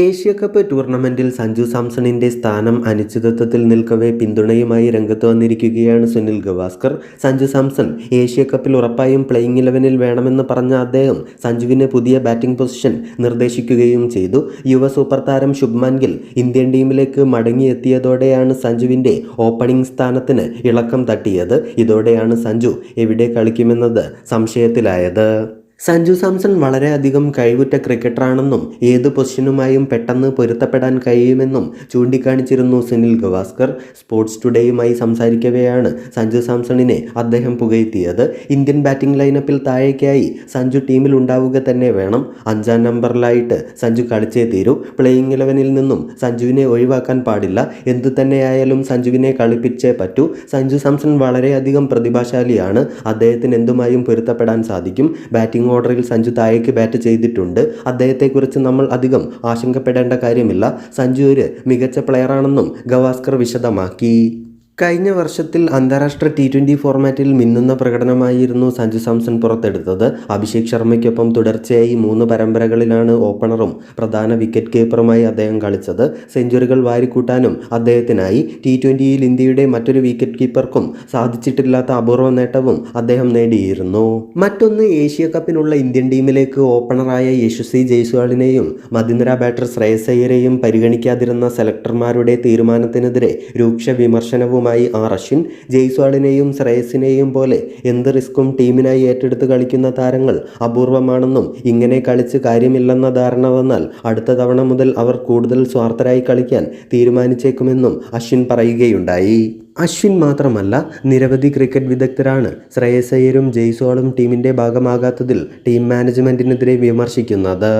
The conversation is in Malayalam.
ഏഷ്യ കപ്പ് ടൂർണമെന്റിൽ സഞ്ജു സാംസണിന്റെ സ്ഥാനം അനിശ്ചിതത്വത്തിൽ നിൽക്കവേ പിന്തുണയുമായി രംഗത്ത് വന്നിരിക്കുകയാണ് സുനിൽ ഗവാസ്കർ. സഞ്ജു സാംസൺ ഏഷ്യ കപ്പിൽ ഉറപ്പായും പ്ലേയിങ് ഇലവനിൽ വേണമെന്ന് പറഞ്ഞ അദ്ദേഹം സഞ്ജുവിന് പുതിയ ബാറ്റിംഗ് പൊസിഷൻ നിർദ്ദേശിക്കുകയും ചെയ്തു. യുവ സൂപ്പർ താരം ശുഭ്മാൻ ഗിൽ ഇന്ത്യൻ ടീമിലേക്ക് മടങ്ങിയെത്തിയതോടെയാണ് സഞ്ജുവിന്റെ ഓപ്പണിംഗ് സ്ഥാനത്തിന് ഇളക്കം തട്ടിയത്. ഇതോടെയാണ് സഞ്ജു എവിടെ കളിക്കുമെന്നത് സംശയത്തിലായത്. സഞ്ജു സാംസൺ വളരെയധികം കഴിവുറ്റ ക്രിക്കറ്ററാണെന്നും ഏത് പൊസിഷനുമായും പെട്ടെന്ന് പൊരുത്തപ്പെടാൻ കഴിയുമെന്നും ചൂണ്ടിക്കാണിച്ചിരുന്നു സുനിൽ ഗവാസ്കർ. സ്പോർട്സ് ടുഡേയുമായി സംസാരിക്കവെയാണ് സഞ്ജു സാംസണിനെ അദ്ദേഹം പുകഴ്ത്തിയത്. ഇന്ത്യൻ ബാറ്റിംഗ് ലൈനപ്പിൽ താഴേക്കായി സഞ്ജു ടീമിൽ ഉണ്ടാവുക തന്നെ വേണം. അഞ്ചാം നമ്പറിലായിട്ട് സഞ്ജു കളിച്ചേ തീരൂ. പ്ലേയിങ് ഇലവനിൽ നിന്നും സഞ്ജുവിനെ ഒഴിവാക്കാൻ പാടില്ല. എന്തു തന്നെയായാലും സഞ്ജുവിനെ കളിപ്പിച്ചേ പറ്റൂ. സഞ്ജു സാംസൺ വളരെയധികം പ്രതിഭാശാലിയാണ്. അദ്ദേഹത്തിന് എന്തുമായും പൊരുത്തപ്പെടാൻ സാധിക്കും. ബാറ്റിംഗ് ഓർഡറിൽ സഞ്ജു താഴേക്ക് ബാറ്റ് ചെയ്തിട്ടുണ്ട്. അദ്ദേഹത്തെക്കുറിച്ച് നമ്മൾ അധികം ആശങ്കപ്പെടേണ്ട കാര്യമില്ല. സഞ്ജു ഒരു മികച്ച പ്ലെയറാണെന്നും ഗവാസ്കർ വിശദമാക്കി. കഴിഞ്ഞ വർഷത്തിൽ അന്താരാഷ്ട്ര ടി ട്വന്റി ഫോർമാറ്റിൽ മിന്നുന്ന പ്രകടനമായിരുന്നു സഞ്ജു സാംസൺ പുറത്തെടുത്തത്. അഭിഷേക് ശർമ്മയ്ക്കൊപ്പം തുടർച്ചയായി മൂന്ന് പരമ്പരകളിലാണ് ഓപ്പണറും പ്രധാന വിക്കറ്റ് കീപ്പറുമായി അദ്ദേഹം കളിച്ചത്. സെഞ്ചുറികൾ വാരിക്കൂട്ടാനും അദ്ദേഹത്തിനായി ടി ട്വന്റിയിൽ ഇന്ത്യയുടെ മറ്റൊരു വിക്കറ്റ് കീപ്പർക്കും സാധിച്ചിട്ടില്ലാത്ത അപൂർവ നേട്ടവും അദ്ദേഹം നേടിയിരുന്നു. മറ്റൊന്ന് ഏഷ്യ കപ്പിനുള്ള ഇന്ത്യൻ ടീമിലേക്ക് ഓപ്പണറായ യശസ്വി ജയ്സ്വാളിനെയും മദിന്ദ്ര ബാറ്റർ ശ്രേയസയ്യരെയും പരിഗണിക്കാതിരുന്ന സെലക്ടർമാരുടെ തീരുമാനത്തിനെതിരെ രൂക്ഷ വിമർശനവുമായി ആർ അശ്വിൻ ജയ്സ്വാളിനെയും ശ്രേയസിനെയും പോലെ എന്ത് റിസ്ക്കും ടീമിനായി ഏറ്റെടുത്ത് കളിക്കുന്ന താരങ്ങൾ അപൂർവമാണെന്നും ഇങ്ങനെ കളിച്ച് കാര്യമില്ലെന്ന ധാരണ വന്നാൽ അടുത്ത തവണ മുതൽ അവർ കൂടുതൽ സ്വാർത്ഥരായി കളിക്കാൻ തീരുമാനിച്ചേക്കുമെന്നും അശ്വിൻ പറയുകയുണ്ടായി. അശ്വിൻ മാത്രമല്ല നിരവധി ക്രിക്കറ്റ് വിദഗ്ധരാണ് ശ്രേയസയ്യരും ജയ്സോളും ടീമിന്റെ ഭാഗമാകാത്തതിൽ ടീം മാനേജ്മെന്റിനെതിരെ വിമർശിക്കുന്നത്.